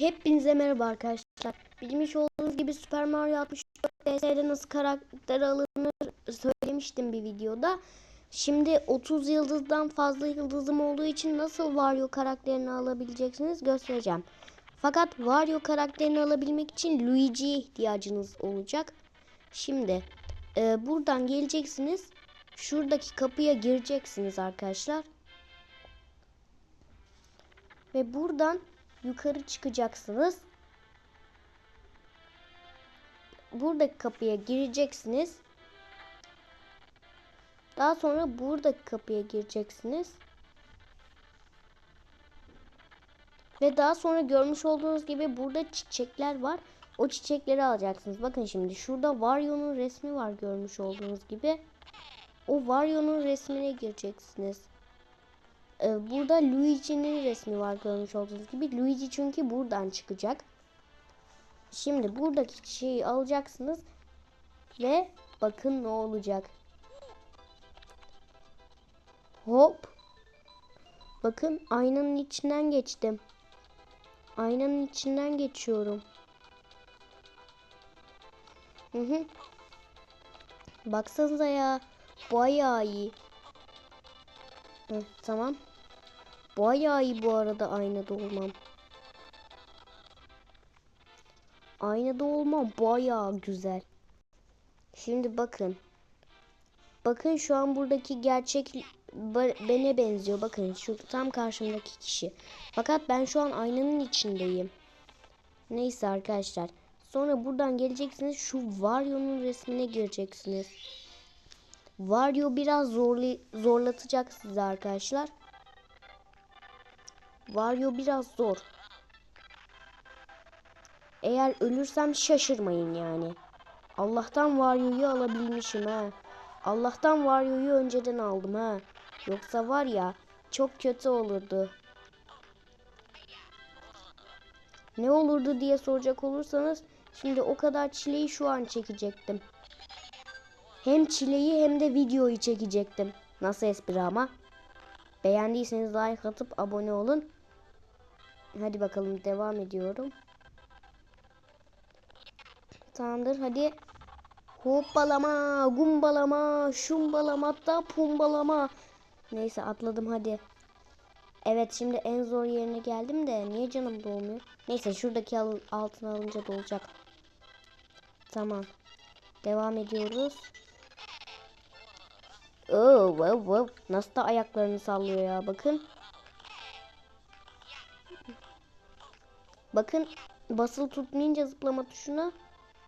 Hepinize merhaba arkadaşlar. Bilmiş olduğunuz gibi Super Mario 64 DS'de nasıl karakter alınır söylemiştim bir videoda. Şimdi 30 yıldızdan fazla yıldızım olduğu için nasıl Wario karakterini alabileceksiniz göstereceğim. Fakat Wario karakterini alabilmek için Luigi'ye ihtiyacınız olacak. Şimdi e, buradan geleceksiniz. Şuradaki kapıya gireceksiniz arkadaşlar. Ve buradan yukarı çıkacaksınız. Buradaki kapıya gireceksiniz. Daha sonra buradaki kapıya gireceksiniz. Ve daha sonra görmüş olduğunuz gibi burada çiçekler var. O çiçekleri alacaksınız. Bakın şimdi şurada Wario'nun resmi var görmüş olduğunuz gibi. O Wario'nun resmine gireceksiniz. Ee, burada Luigi'nin resmi var görmüş olduğunuz gibi. Luigi çünkü buradan çıkacak. Şimdi buradaki şeyi alacaksınız. Ve bakın ne olacak. Hop. Bakın aynanın içinden geçtim. Aynanın içinden geçiyorum. Hı hı. Baksanıza ya. Bayağı iyi. Hı, tamam. Bayağı iyi bu arada aynada olmam. Aynada olmam bayağı güzel. Şimdi bakın. Bakın şu an buradaki gerçek bana benziyor. Bakın şu tam karşımdaki kişi. Fakat ben şu an aynanın içindeyim. Neyse arkadaşlar. Sonra buradan geleceksiniz. Şu Wario'nun resmine gireceksiniz. Wario biraz zorlu, zorlatacak sizi arkadaşlar. Wario biraz zor. Eğer ölürsem şaşırmayın yani. Allah'tan Wario'yu alabilmişim ha. Allah'tan Wario'yu önceden aldım ha. Yoksa var ya çok kötü olurdu. Ne olurdu diye soracak olursanız şimdi o kadar çileyi şu an çekecektim. Hem çileyi hem de videoyu çekecektim. Nasıl espri ama? Beğendiyseniz like atıp abone olun. Hadi bakalım devam ediyorum. Tamamdır hadi. Hoppalama, gumbalama, şumbalama da pumbalama. Neyse atladım hadi. Evet şimdi en zor yerine geldim de niye canım dolmuyor? Neyse şuradaki al altına alınca dolacak. Tamam. Devam ediyoruz. Oo, wow, wow. Nasıl da ayaklarını sallıyor ya bakın. Bakın basılı tutmayınca zıplama tuşuna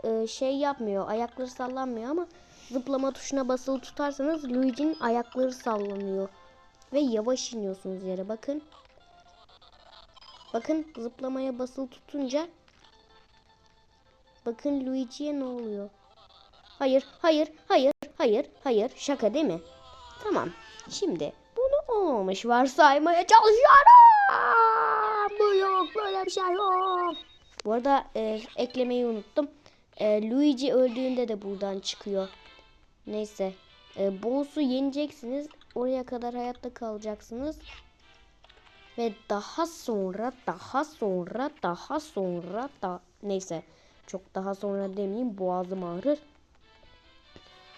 e, şey yapmıyor. Ayakları sallanmıyor ama zıplama tuşuna basılı tutarsanız Luigi'nin ayakları sallanıyor. Ve yavaş iniyorsunuz yere bakın. Bakın zıplamaya basılı tutunca bakın Luigi'ye ne oluyor? Hayır, hayır, hayır, hayır, hayır. Şaka değil mi? Tamam. Şimdi bunu olmamış varsaymaya çalışıyorum. Bu yok, böyle bir şey yok. Bu arada e, eklemeyi unuttum. E, Luigi öldüğünde de buradan çıkıyor. Neyse. E, boss'u yeneceksiniz. Oraya kadar hayatta kalacaksınız. Ve daha sonra, daha sonra, daha sonra da neyse. Çok daha sonra demeyeyim boğazım ağrır.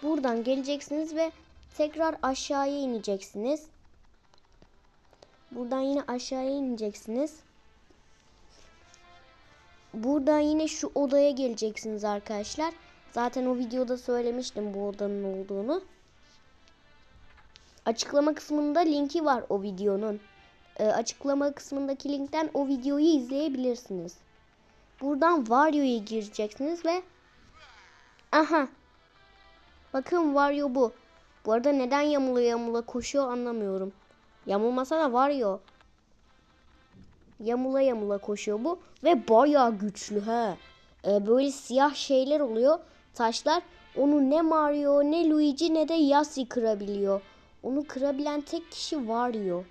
Buradan geleceksiniz ve tekrar aşağıya ineceksiniz. Buradan yine aşağıya ineceksiniz. Buradan yine şu odaya geleceksiniz arkadaşlar. Zaten o videoda söylemiştim bu odanın olduğunu. Açıklama kısmında linki var o videonun. E, açıklama kısmındaki linkten o videoyu izleyebilirsiniz. Buradan Wario'ya gireceksiniz ve aha bakın Wario bu. Bu arada neden yamula yamula koşuyor anlamıyorum. Yamulmasa da Wario. Yamula yamula koşuyor bu ve bayağı güçlü he. Ee, böyle siyah şeyler oluyor taşlar. Onu ne Mario ne Luigi ne de Yassi kırabiliyor. Onu kırabilen tek kişi Wario.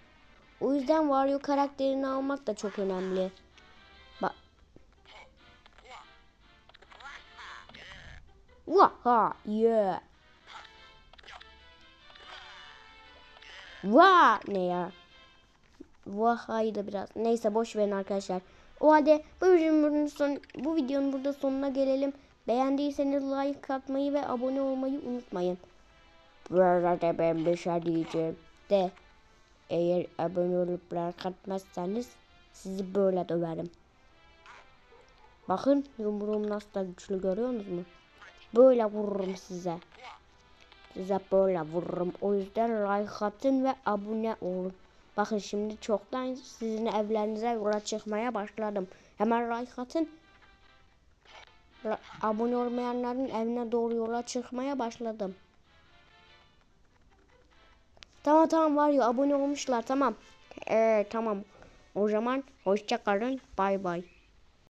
O yüzden Wario karakterini almak da çok önemli. Bak. Vaha yeah. Va ne ya? Vahaydı biraz. Neyse boş verin arkadaşlar. O halde bu videonun, son, bu videonun burada sonuna gelelim. Beğendiyseniz like atmayı ve abone olmayı unutmayın. Bu arada ben bir şey diyeceğim de eğer abone olup like atmazsanız sizi böyle döverim. Bakın yumruğum nasıl güçlü görüyorsunuz mu? Böyle vururum size. Size böyle vururum. O yüzden like atın ve abone olun. Bakın şimdi çoktan sizin evlerinize yola çıkmaya başladım. Hemen like atın. Abone olmayanların evine doğru yola çıkmaya başladım. Tamam tamam var ya abone olmuşlar tamam. Ee, tamam. O zaman hoşça kalın. Bay bay.